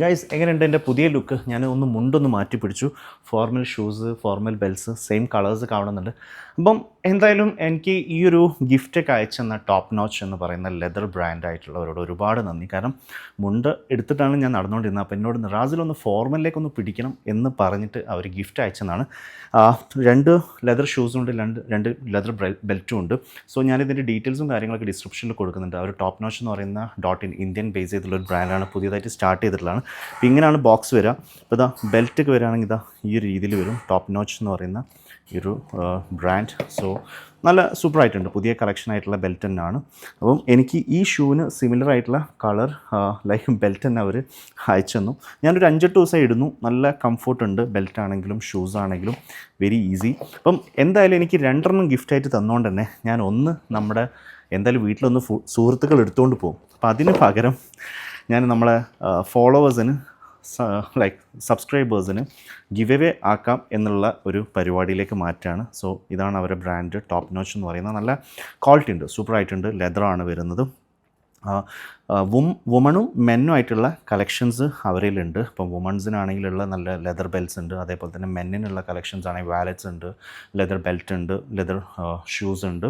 Guys എങ്ങനെയുണ്ട് എന്റെ പുതിയ ലുക്ക് ഞാൻ ഒന്ന് മുണ്ടൊന്ന് മാറ്റി പിടിച്ചു. Formal shoes formal belts same colours കാണുന്നുണ്ട് അപ്പം എന്തായാലും എനിക്ക് ഈ ഒരു ഗിഫ്റ്റൊക്കെ അയച്ചെന്ന ടോപ്പ് നോച്ച് എന്ന് പറയുന്ന ലെതർ ബ്രാൻഡ് ആയിട്ടുള്ളവരോട് ഒരുപാട് നന്ദി. കാരണം മുണ്ട് എടുത്തിട്ടാണ് ഞാൻ നടന്നുകൊണ്ടിരുന്നത്. അപ്പോൾ എന്നോട് നിറാസിലൊന്ന് ഫോർമലിലേക്കൊന്ന് പിടിക്കണം എന്ന് പറഞ്ഞിട്ട് അവർ ഗിഫ്റ്റ് അയച്ചെന്നാണ് രണ്ട് ലെതർ ഷൂസും ഉണ്ട് രണ്ട് രണ്ട് ലെതർ ബെൽറ്റും ഉണ്ട്. സോ ഞാനിതിന്റെ ഡീറ്റെയിൽസും കാര്യങ്ങളൊക്കെ ഡിസ്ക്രിപ്ഷനിൽ കൊടുക്കുന്നുണ്ട്. അവർ ടോപ്പ് നോച്ച് എന്ന് പറയുന്ന ഡോട്ട് ഇൻ ഇന്ത്യൻ ബേസ് ചെയ്തിട്ടുള്ള ഒരു ബ്രാൻഡാണ് പുതിയതായിട്ട് സ്റ്റാർട്ട് ചെയ്തിട്ടുള്ളതാണ്. അപ്പോൾ ഇങ്ങനെയാണ് ബോക്സ് വരിക. അപ്പോൾ ഇതാ ബെൽറ്റൊക്കെ വരികയാണെങ്കിൽ ഇതാ ഈ ഒരു രീതിയിൽ വരും. ടോപ്പ് നോച്ച് എന്ന് പറയുന്ന ഈ ഒരു ബ്രാൻഡ് സോ നല്ല സൂപ്പറായിട്ടുണ്ട് പുതിയ കളക്ഷൻ ആയിട്ടുള്ള ബെൽറ്റ് തന്നെയാണ്. അപ്പം എനിക്ക് ഈ ഷൂവിന് സിമിലർ ആയിട്ടുള്ള കളർ ലൈക്ക് ബെൽറ്റ് തന്നെ അവർ അയച്ചു തന്നു. ഞാനൊരു അഞ്ചെട്ട് ദിവസം ഇടുന്നു. നല്ല കംഫർട്ട് ഉണ്ട്. ബെൽറ്റ് ആണെങ്കിലും ഷൂസ് ആണെങ്കിലും. വെരി ഈസി അപ്പം എന്തായാലും എനിക്ക് രണ്ടെണ്ണം ഗിഫ്റ്റായിട്ട് തന്നുകൊണ്ട് തന്നെ ഞാൻ ഒന്ന് നമ്മുടെ എന്തായാലും വീട്ടിലൊന്ന് സുഹൃത്തുക്കൾ എടുത്തുകൊണ്ട് പോകും. അപ്പം അതിന് പകരം ഞാൻ നമ്മളെ ഫോളോവേഴ്സിന് ലൈക്ക് സബ്സ്ക്രൈബേഴ്സിന് ഗിവ് എവേ ആക്കാം എന്നുള്ള ഒരു പരിപാടിയിലേക്ക് മാറ്റാണ്. സോ ഇതാണ് അവരുടെ ബ്രാൻഡ് ടോപ്പ് നോച്ച് എന്ന് പറയുന്നത്. നല്ല ക്വാളിറ്റി ഉണ്ട് സൂപ്പറായിട്ടുണ്ട് ലെതറാണ് വരുന്നത്. വും വുമണും മെന്നും ആയിട്ടുള്ള കളക്ഷൻസ് അവരിലുണ്ട്. ഇപ്പം വുമൺസിനാണെങ്കിലുള്ള നല്ല ലെതർ ബെൽറ്റ്സ് ഉണ്ട്. അതേപോലെ തന്നെ മെന്നിനുള്ള കളക്ഷൻസ് ആണെങ്കിൽ വാലറ്റ്സ് ഉണ്ട് ലെതർ ബെൽറ്റ് ഉണ്ട് ലെതർ ഷൂസ് ഉണ്ട്.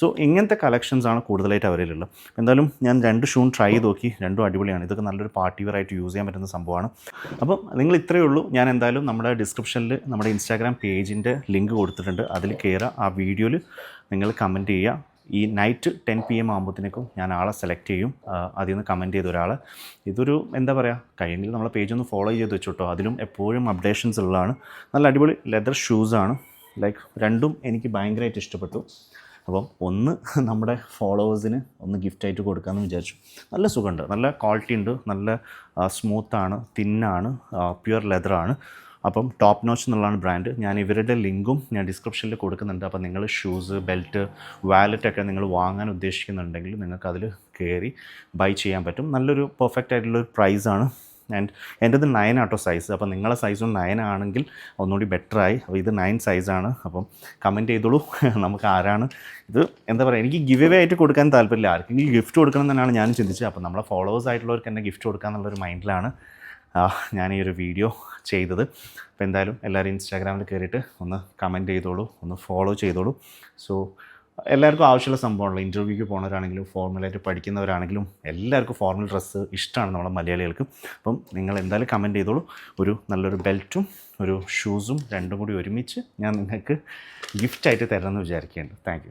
സോ ഇങ്ങനത്തെ കളക്ഷൻസ് ആണ് കൂടുതലായിട്ട് അവരിലുള്ളത്. എന്തായാലും ഞാൻ രണ്ട് ഷൂൺ ട്രൈ ചെയ്ത് നോക്കി രണ്ടും അടിപൊളിയാണ്. ഇതൊക്കെ നല്ലൊരു പാർട്ടി വെയർ ആയിട്ട് യൂസ് ചെയ്യാൻ പറ്റുന്ന സംഭവമാണ്. അപ്പം നിങ്ങൾ ഇത്രയേ ഉള്ളൂ. ഞാൻ എന്തായാലും നമ്മുടെ ഡിസ്ക്രിപ്ഷനിൽ നമ്മുടെ ഇൻസ്റ്റാഗ്രാം പേജിന്റെ ലിങ്ക് കൊടുത്തിട്ടുണ്ട്. അതിൽ കയറുക ആ വീഡിയോയിൽ നിങ്ങൾ കമന്റ് ചെയ്യുക. ഈ നൈറ്റ് ടെൻ പി എം ആകുമ്പോഴത്തേക്കും ഞാൻ ആളെ സെലക്ട് ചെയ്യും. അതിൽ നിന്ന് കമന്റ് ചെയ്ത ഒരാൾ ഇതൊരു എന്താ പറയുക കഴിയുമെങ്കിൽ നമ്മളെ പേജ് ഒന്ന് ഫോളോ ചെയ്ത് വെച്ചോട്ടോ അതിലും എപ്പോഴും അപ്ഡേഷൻസ് ഉള്ളതാണ്. നല്ല അടിപൊളി ലെതർ ഷൂസാണ് ലൈക്ക് രണ്ടും എനിക്ക് ഭയങ്കരമായിട്ട് ഇഷ്ടപ്പെട്ടു. അപ്പം ഒന്ന് നമ്മുടെ ഫോളോവേഴ്സിന് ഒന്ന് ഗിഫ്റ്റായിട്ട് കൊടുക്കാമെന്ന് വിചാരിച്ചു. നല്ല സുഖമുണ്ട്. നല്ല ക്വാളിറ്റി ഉണ്ട്. നല്ല സ്മൂത്താണ് തിന്നാണ് പ്യുവർ ലെതറാണ് അപ്പം ടോപ്പ് നോച്ച് എന്നുള്ളതാണ് ബ്രാൻഡ് ഞാൻ ഇവരുടെ ലിങ്കും ഞാൻ ഡിസ്ക്രിപ്ഷനിൽ കൊടുക്കുന്നുണ്ട്. അപ്പം നിങ്ങൾ ഷൂസ് ബെൽറ്റ് വാലറ്റ് ഒക്കെ നിങ്ങൾ വാങ്ങാൻ ഉദ്ദേശിക്കുന്നുണ്ടെങ്കിൽ നിങ്ങൾക്ക് അതിൽ കയറി ബൈ ചെയ്യാൻ പറ്റും. നല്ലൊരു പെർഫെക്റ്റ് ആയിട്ടുള്ളൊരു പ്രൈസാണ് ആൻഡ് എന്റെത് നയൻ ആട്ടോ സൈസ് അപ്പോൾ നിങ്ങളെ സൈസും നയൻ ആണെങ്കിൽ ഒന്നുകൂടി ബെറ്ററായി അപ്പോൾ ഇത് നയൻ സൈസാണ് അപ്പം കമന്റ് ചെയ്തോളൂ. നമുക്ക് ആരാണ് ഇത്? എന്താ പറയുക എനിക്ക് ഗിവ് എവേ ആയിട്ട് കൊടുക്കാൻ താല്പര്യമില്ല. ആർക്കെങ്കിലും ഗിഫ്റ്റ് കൊടുക്കണം എന്നാണ് ഞാൻ ചിന്തിച്ചത്. അപ്പോൾ നമ്മളെ ഫോളോവേഴ്സ് ആയിട്ടുള്ളവർക്ക് എന്നെ ഗിഫ്റ്റ് കൊടുക്കുക എന്നുള്ളൊരു മൈൻഡിലാണ് ഞാൻ ഈ ഒരു വീഡിയോ ചെയ്തത്. അപ്പോൾ എന്തായാലും എല്ലാവരും ഇൻസ്റ്റാഗ്രാമിൽ കയറിയിട്ട് ഒന്ന് കമന്റ് ചെയ്തോളൂ ഒന്ന് ഫോളോ ചെയ്തോളൂ. സോ എല്ലാവർക്കും ആവശ്യമുള്ള സംഭവമാണല്ലോ. ഇന്റർവ്യൂക്ക് പോകുന്നവരാണെങ്കിലും ഫോർമലായിട്ട് പഠിക്കുന്നവരാണെങ്കിലും എല്ലാവർക്കും ഫോർമൽ ഡ്രസ്സ് ഇഷ്ടമാണ് നമ്മളെ മലയാളികൾക്ക്. അപ്പം നിങ്ങൾ എന്തായാലും കമന്റ് ചെയ്തോളൂ. ഒരു നല്ലൊരു ബെൽറ്റും ഒരു ഷൂസും രണ്ടും കൂടി ഒരുമിച്ച് ഞാൻ നിങ്ങൾക്ക് ഗിഫ്റ്റായിട്ട് തരണമെന്ന് വിചാരിക്കുകയുണ്ട് താങ്ക്